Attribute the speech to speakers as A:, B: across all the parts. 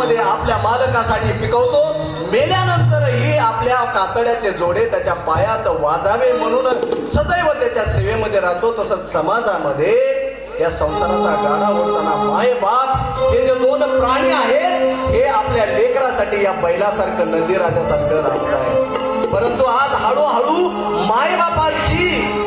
A: शेतामध्ये आपल्या मालकासाठी पिकवतो. मेल्यानंतरही आपल्या कातड्याचे जोडे त्याच्या पायात वाजावे म्हणूनच सदैव त्याच्या सेवेमध्ये राहतो. तसंच समाजामध्ये या संसाराचा गाडा ओढताना माय बाप हे जे दोन प्राणी आहेत हे आपल्या लेकरासाठी या बैलासारखं नदी राजासारखं राहत आहे परंतु आज हळूहळू मायबापांची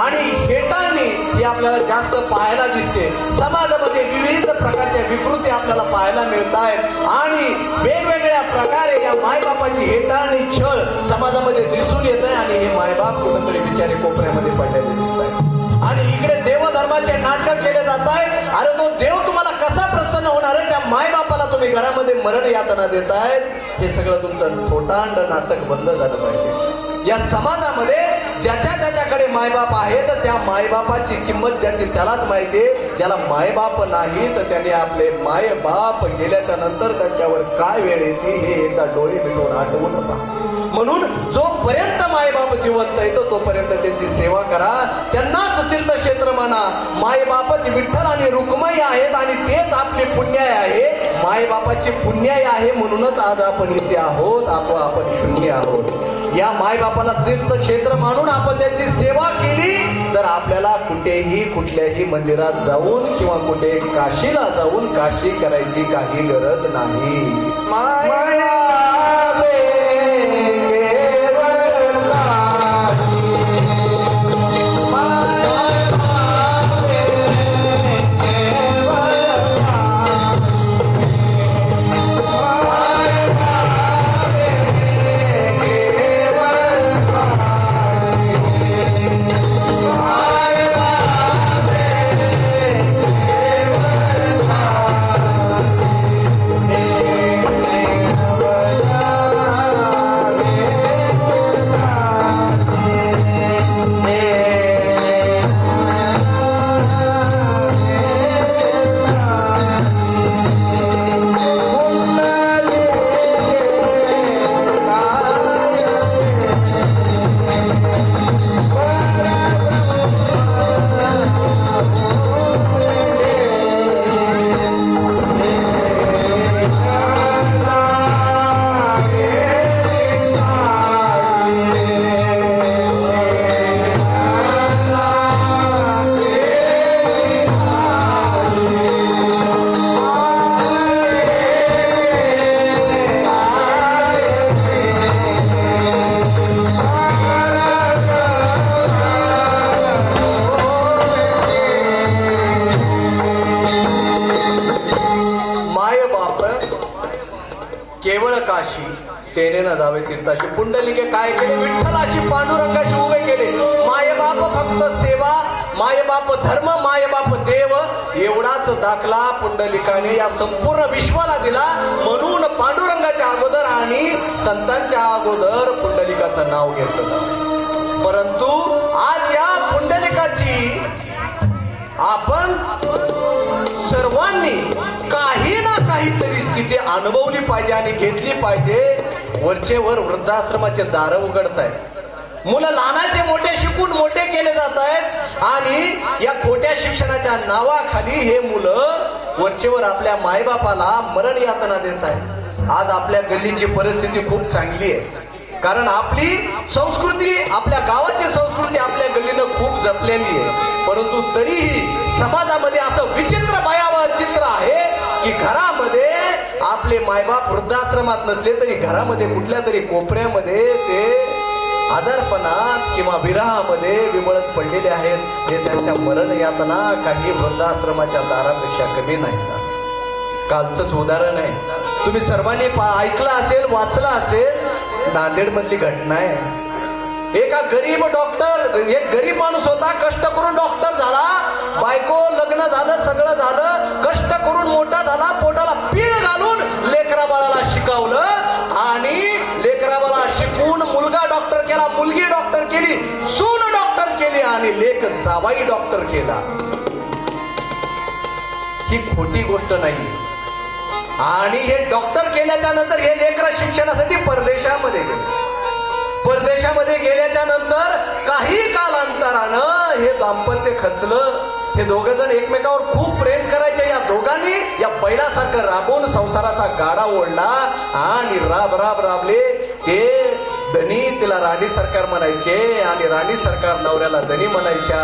A: आणि हेटांनी ही आपल्याला जास्त पाहायला दिसते. समाजामध्ये विविध प्रकारच्या विकृती आपल्याला पाहायला मिळत आहेत आणि वेगवेगळ्या प्रकारे या मायबापाची हेटाळणी छळ समाजामध्ये दिसून येत आहे आणि हे मायबाप कुठंतरी बिचारे कोपऱ्यामध्ये पडलेले दिसत आहेत आणि इकडे देवधर्माचे नाटक केले जात आहेत अरे तो देव तुम्हाला कसा प्रसन्न होणार आहे? त्या मायबापाला तुम्ही घरामध्ये मरण यातना देत आहेत हे सगळं तुमचं थोटांड नाटक बंद झालं पाहिजे. या समाजामध्ये ज्याच्या ज्याच्याकडे मायबाप आहेत त्या मायबापाची किंमत ज्याची त्यालाच माहिती आहे. ज्याला मायबाप नाही तर त्याने आपले मायबाप गेल्याच्यानंतर त्याच्यावर काय वेळ येते हे एकदा डोळे मिटवून आठवू नका म्हणून जोपर्यंत मायबाप जिवंत येतो तोपर्यंत त्यांची सेवा करा. त्यांनाच तीर्थक्षेत्र म्हणा. मायबापच विठ्ठल आणि रुक्मई आहेत आणि तेच आपली पुण्याय आहे. मायबापाची पुण्याय आहे म्हणूनच आज आपण इथे आहोत. अथवा आपण शून्य आहोत. या मायबापाला तीर्थक्षेत्र मानून आपण त्याची सेवा केली तर आपल्याला कुठेही कुठल्याही मंदिरात जाऊन किंवा कुठे काशीला जाऊन काशी करायची काही गरज नाही. माय जावे तीर्थाशी पुंडलिके काय केले? विठ्ठलाची पांडुरंगाशी उभे केले. माय बाप फक्त सेवा माय बाप धर्म माय बाप देव. एवढाच दाखला पुंडलिकाने या संपूर्ण विश्वाला दिला. म्हणून पांडुरंगाच्या अगोदर आणि संतांच्या अगोदर पुंडलिकाचं नाव घेतलं परंतु आज या पुंडलिकाची आपण सर्वांनी काही ना काहीतरी स्थिती अनुभवली पाहिजे आणि घेतली पाहिजे. वरचे वर वृद्धाश्रमाचे दार उघडत आहेत मुलं लहानाचे मोठे शिकून मोठे केले जात आहेत आणि या खोट्या शिक्षणाच्या नावाखाली हे मुलं वरचेवर आपल्या मायबापाला मरण यातना देत आहेत आज आपल्या गल्लीची परिस्थिती खूप चांगली आहे. कारण आपली संस्कृती आपल्या गावाची संस्कृती आपल्या गल्लीनं खूप जपलेली आहे. परंतु तरीही समाजामध्ये असं विचित्र भयावह चित्र आहे की घरामध्ये आपले मायबाप वृद्धाश्रमात नसले तरी घरामध्ये कुठल्या तरी कोपऱ्यामध्ये ते आजारपणात किंवा विरहामध्ये विबळत पडलेले आहेत. हे त्यांच्या मरण यातना काही वृद्धाश्रमाच्या दारापेक्षा कमी नाहीत कालचंच उदाहरण आहे. तुम्ही सर्वांनी ऐकलं असेल वाचलं असेल नांदेड मधली घटना आहे. एका गरीब डॉक्टर एक गरीब माणूस होता कष्ट करून डॉक्टर झाला बायको लग्न झालं सगळं झालं कष्ट करून मोठा झाला पोटाला पीळ घालून लेकरा बाळाला शिकवलं आणि लेकरा बाळा शिकवून मुलगा डॉक्टर केला मुलगी डॉक्टर केली सून डॉक्टर केली आणि लेख जावाई डॉक्टर केला. ही खोटी गोष्ट नाही. आणि हे डॉक्टर केल्याच्यानंतर हे लेकर शिक्षणासाठी परदेशामध्ये गेले. परदेशामध्ये गेल्याच्यानंतर काही कालांतरानं हे दाम्पत्य खचलं. हे दोघ जण एकमेकावर खूप प्रेम करायचे. या दोघांनी या बैलासारखं राबून संसाराचा गाडा ओढला आणि राब राब राबले ते धनी तिला राणी सरकार म्हणायचे आणि राणी सरकार नवऱ्याला धनी म्हणायच्या.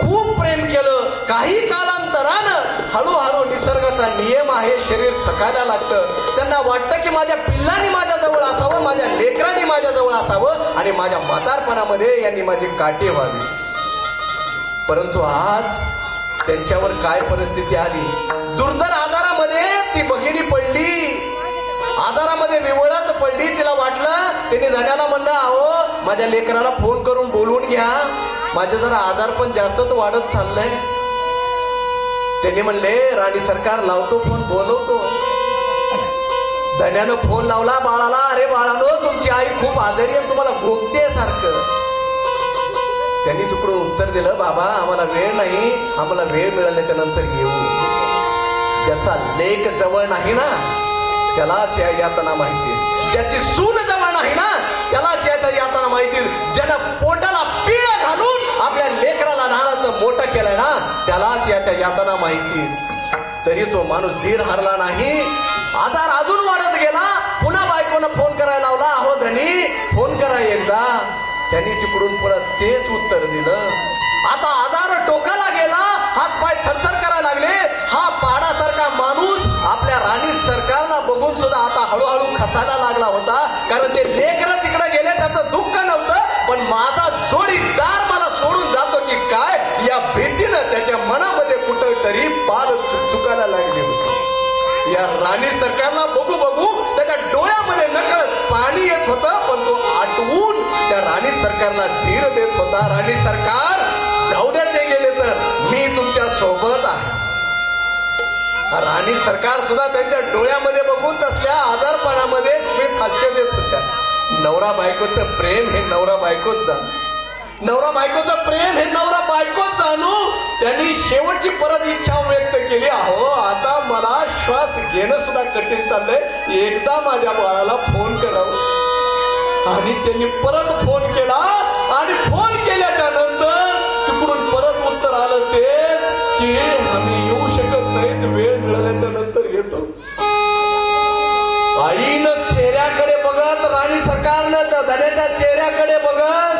A: खूप प्रेम केलं. काही कालांतरानं हळूहळू निसर्गाचा नियम आहे शरीर थकायला लागतं. त्यांना वाटतं की माझ्या पिल्लांनी माझ्याजवळ असावं माझ्या लेकरांनी माझ्याजवळ असावं आणि माझ्या म्हातारपणामध्ये यांनी माझी काठी व्हावी. परंतु आज त्यांच्यावर काय परिस्थिती आली? दुर्धर आजारामध्ये ती भगिनी पडली. आजारामध्ये विवळत पडली. तिला वाटलं तिने धन्याला म्हणलं अहो माझ्या लेकराला फोन करून बोलवून घ्या. माझे जरा आजार पण जास्तच वाढत चाललंय. त्यांनी म्हणले राणी सरकार लावतो फोन बोलवतो. धन्यानं फोन लावला बाळाला अरे बाळानो तुमची आई खूप आजारी आहे तुम्हाला भोगते सारखं. त्यांनी तिकडून उत्तर दिलं बाबा आम्हाला वेळ नाही आम्हाला वेळ मिळाल्याच्या नंतर येऊ. ज्याचा लेख जवळ नाही ना त्यालाच या यातना माहिती ज्याची सून जवळ नाही ना त्यालाच याच्या यातना माहिती ज्यानं पोटाला पिळ घालून आपल्या लेकराला लहानाचं मोठं केलंय ना त्यालाच याच्या यातना माहिती तरी तो माणूस धीर हरला नाही. आजार अजून वाढत गेला. पुन्हा बायकोनं फोन करायला लावला. अहो धनी फोन करा एकदा. त्यांनी तिकडून परत तेच उत्तर दिलं. आता आजार टोकाला गेला हात पाय थरथर करायला लागले. हा पाडासारखा माणूस आपल्या राणी सरकारला बघून सुद्धा आता हळूहळू खचायला लागला होता. कारण ते लेकर तिकडे गेले त्याचं दुःख नव्हतं. पण माझा जोडीदार मला सोडून जातो की काय या भीतीनं त्याच्या मनामध्ये कुठं तरी पाल चुकायला लागली होती. या राणी सरकारला बघू बघू धीर देत होता. राणी सरकार जाऊ द्या ते गेले तर. मी तुमच्यासोबत आहे. राणी सरकार सुद्धा त्यांच्या डोळ्यामध्ये बघून तसल्या आजारपणामध्ये स्मित हास्य देत होत्या. नवरा बायकोचं प्रेम हे नवरा बायकोच जाण. नवरा बायकोचं प्रेम हे नवरा बायकोच जाणू त्यांनी शेवटची परत इच्छा व्यक्त केली. अहो आता मला श्वास घेणं सुद्धा कठीण चाललंय. एकदा माझ्या बाळाला फोन करावं. आणि त्यांनी परत फोन केला आणि फोन केल्याच्यानंतर तिकडून परत उत्तर आलं ते की आम्ही येऊ शकत नाहीत वेळ मिळाल्याच्या नंतर येतो. आईनं चेहऱ्याकडे बघत राणी सरकारनं त्या धन्याच्या चेहऱ्याकडे बघत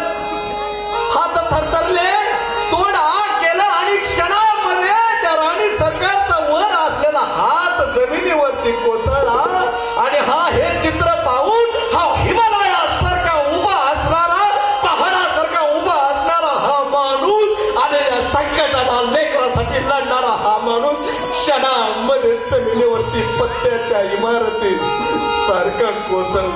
A: हात थरथरले तोंड आग केलं आणि क्षणामध्ये त्या राणी सरकारचा वर असलेला हात जमिनीवरती कोसळला आणि हा हे चित्र संकटाला लेकरासाठी लढणारा हा माणूस क्षणामध्ये जमिनीवरती पत्त्याच्या इमारतीत सारखा कोसळ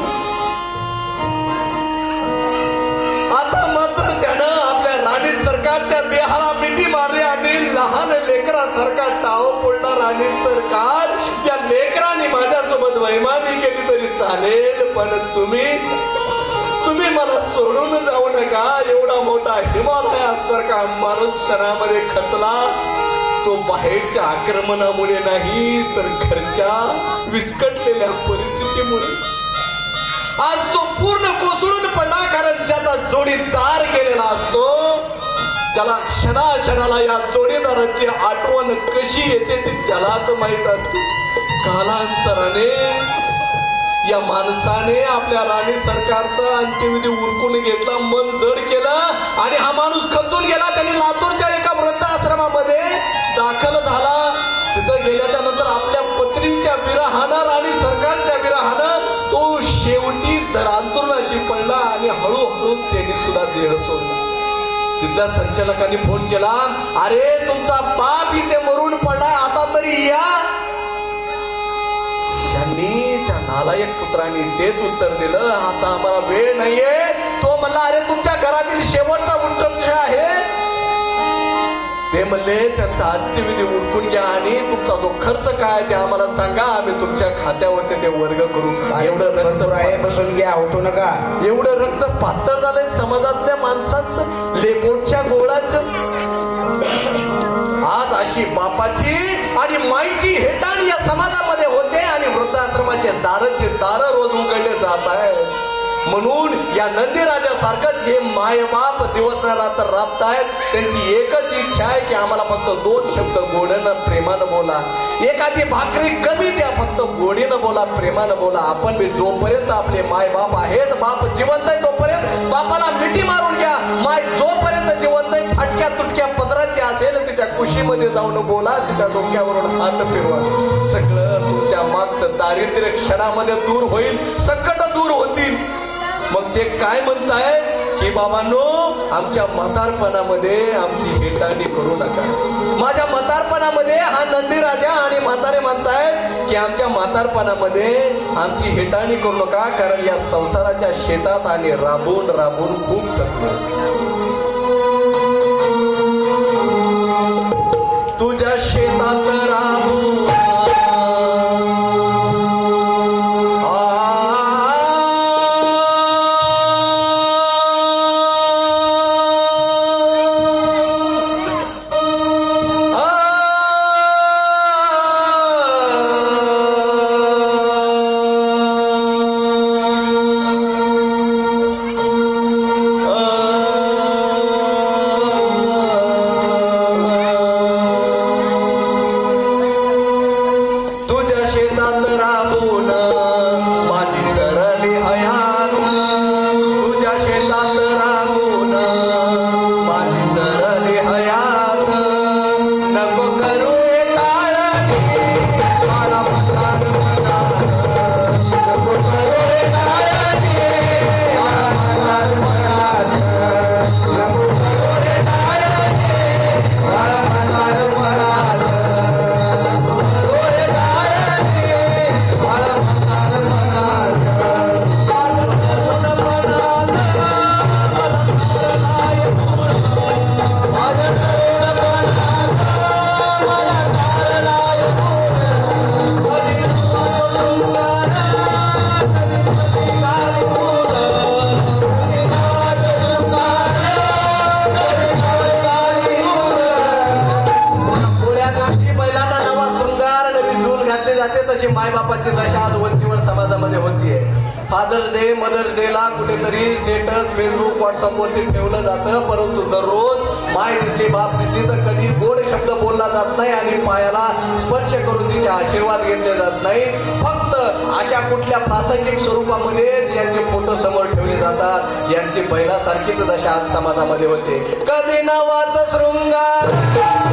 A: आता मात्र त्यानं आपल्या राणी सरकारच्या देहाला मिठी मारली आणि लहान लेकरासारखा टाव फोडला. राणी सरकार या लेकराने माझ्यासोबत वैमानी केली तरी चालेल पण तुम्ही तुम्ही मला सोडून जाऊ नका. एवढा मोठा हिमालयासारखा माणूस क्षणामध्ये खचला. तो बाहेरच्या आक्रमणामुळे नाही तर घरच्या विस्कटलेल्या परिस्थितीमुळे. आज तो पूर्ण कोसळून पडला कारण ज्याचा जोडीदार गेलेला असतो त्याला क्षणा क्षणाला या जोडीदाराची आठवण कशी येते ते त्यालाच माहीत असते. कालांतराने या माणसाने आपल्या राणी सरकारचा अंत्यविधी उरकून घेतला मन जड केलं आणि हा माणूस खचून गेला. त्यांनी लातूरच्या एका वृद्धाश्रमामध्ये दाखल झाला. तिथं गेल्याच्यानंतर आपल्या पत्नीच्या विराहानं राणी सरकारच्या विराहानं तो शेवटी अंतुरणाशी पडला आणि हळूहळू त्यांनी सुद्धा देह सोडला. तिथल्या संचालकांनी फोन केला अरे तुमचा बाप इथे मरून पडलाय आता तरी या. त्यांनी नालायक पुत्रांनी तेच उत्तर दिलं आता आम्हाला वेळ नाहीये. तो म्हणला अरे तुमच्या घरातील शेवटचा वृत्त आहे ते म्हणले त्यांचा अंत्यविधी उरकून घ्या आणि तुमचा जो खर्च काय ते आम्हाला सांगा. आम्ही तुमच्या खात्यावरती ते वर्ग करू एवढं रक्त
B: बसून घ्या उठू नका.
A: एवढं रक्त पातळ झालंय समाजातल्या माणसांचं लेपोटच्या गोळाचं. आज अशी बापाची आणि माईची हेटाण या समाजामध्ये होते आणि वृद्धाश्रमाचे दारचे दार रोज उघडले जात आहे म्हणून या नंदीराजासारखंच हे मायबाप दिवस रात्र राबतायत त्यांची एकच इच्छा आहे की आम्हाला फक्त दोन शब्द गोडनं प्रेमानं बोला. एखादी भाकरी कमी द्या फक्त गोडीनं बोला प्रेमानं बोला. आपण बी जोपर्यंत आपले मायबाप आहेत बाप जिवंत आहे तोपर्यंत बापाला मिठी मारून घ्या. माय जोपर्यंत जिवंत आहे फाटक्या तुटक्या पदराची असेल तिच्या कुशीमध्ये जाऊन बोला तिच्या डोक्यावरून हात फिरवा. सगळं तुमच्या मागचं दारिद्र्य क्षणामध्ये दूर होईल संकट दूर होतील. मग ते काय म्हणतायत? की बाबांनो आमच्या म्हातारपणामध्ये आमची हेटाणी करू नका. माझ्या म्हातारपणामध्ये हा नंदी राजा आणि म्हातारे म्हणतायत की आमच्या म्हातारपणामध्ये आमची हेटाणी करू नका कारण या संसाराच्या शेतात आणि राबून राबून खूप थकलो तुझ्या शेतात राबून डे मदर्स कुठेतरी स्टेटस फेसबुक व्हॉट्सअपवरती ठेवलं जातं. परंतु दररोज माय दिसली बाप दिसली तर कधी गोड शब्द बोलला जात नाही आणि पायाला स्पर्श करून तिचे आशीर्वाद घेतले जात नाही. फक्त अशा कुठल्या प्रासंगिक स्वरूपामध्येच यांचे फोटो समोर ठेवले जातात. यांची बैलासारखीच दशा आज समाजामध्ये होते. कधी नवात शृंगार.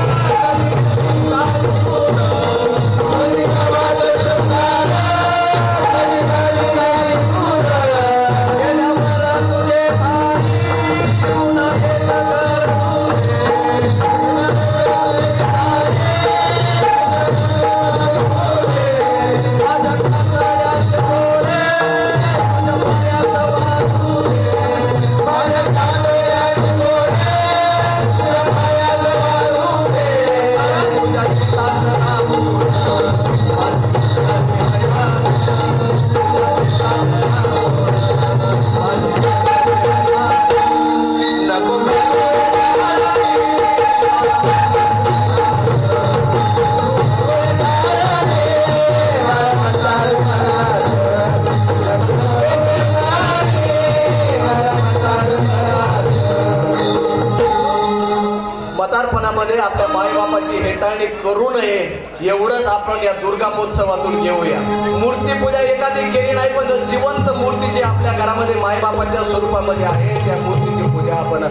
A: मायबापाची करू नये एवढंच आपण या दुर्गा महोत्सवातून घेऊया. मूर्तीपूजा एखादी केली नाही पण जिवंत मूर्ती जी आपल्या घरामध्ये मायबापाच्या स्वरूपामध्ये आहे त्या मूर्तीची पूजा आपण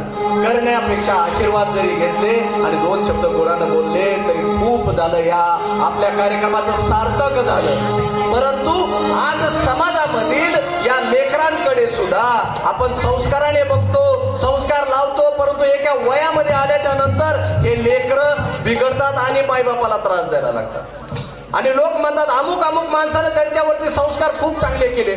A: करण्यापेक्षा आशीर्वाद जरी घेतले आणि दोन शब्द कोणानं बोलले तरी खूप झालं या आपल्या कार्यक्रमाचं सार्थक झालं. परंतु आज समाजामधील या लेकरांकडे सुद्धा आपण संस्काराने बघतो संस्कार लावतो परंतु एका वयामध्ये आल्याच्यानंतर हे लेकर बिघडतात आणि मायबापाला त्रास द्यायला लागतात. आणि लोक म्हणतात अमुक अमुक माणसानं त्यांच्यावरती संस्कार खूप चांगले केले.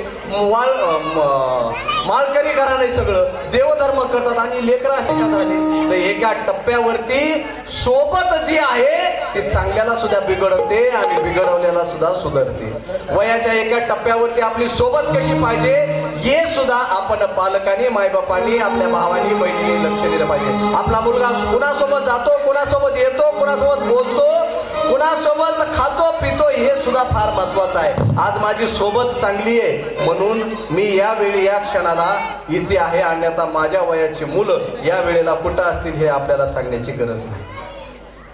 A: वाळ म- माळकरी घराणे सगळं. देवधर्म करतात आणि लेकरं असे का झाले तर एका टप्प्यावरती सोबत जी आहे ती चांगल्याला सुद्धा बिघडवते आणि बिघडवल्याला सुद्धा सुधारते. वयाच्या एका टप्प्यावरती आपली सोबत कशी पाहिजे हे सुद्धा आपण पालकांनी मायबापांनी आपल्या भावानी बहिणीने लक्ष दिलं पाहिजे. आपला मुलगा कुणासोबत जातो कुणासोबत येतो कुणासोबत बोलतो कुणासोबत खातो पितो हे सुद्धा फार महत्वाचं आहे. आज माझी सोबत चांगली आहे. म्हणून मी या वेळी या क्षणाला इथे आहे. अन्यथा माझ्या वयाची मुलं या वेळेला कुठं असतील हे आपल्याला सांगण्याची गरज नाही.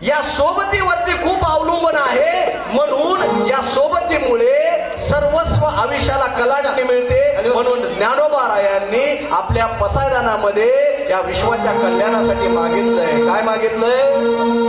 A: या सोबतीवरती खूप अवलंबून आहे. म्हणून या सोबतीमुळे सर्वस्व आयुष्याला कलाटणी मिळते. म्हणून ज्ञानोबारायांनी आपल्या पसायदानामध्ये या विश्वाच्या कल्याणासाठी मागितलंय. काय मागितलंय?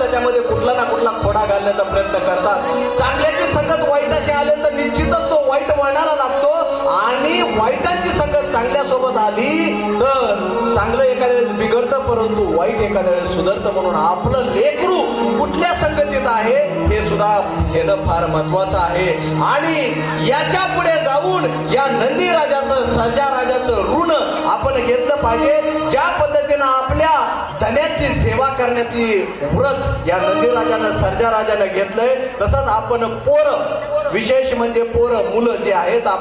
A: त्याच्यामध्ये कुठला ना कुठला खोडा घालण्याचा प्रयत्न करतात. चांगल्याची संगत वाईटाची आले तर निश्चितच तो वाईट वळणारा लागतो आणि वाईटाची संगत चांगल्या सोबत आली तर चांगलं एखाद्या वेळेस बिघडतं परंतु वाईट एखाद्या वेळेस सुधरतं म्हणून आपलं लेकरू कुठल्या संगतीत आहे हे सुद्धा घेणं फार महत्वाचं आहे. आणि याच्यापुढे जाऊन या नंदी राजाचं सजा राजाचं ऋण आपण घेतलं पाहिजे. ज्या पद्धतीनं आपल्या धन्याची सेवा करण्याची व्रत या नंदी राजानं सर्जा राजानं घेतलंय तसंच आपण पोरं विशेष म्हणजे पोरं मुलं जे आहेत आपल्या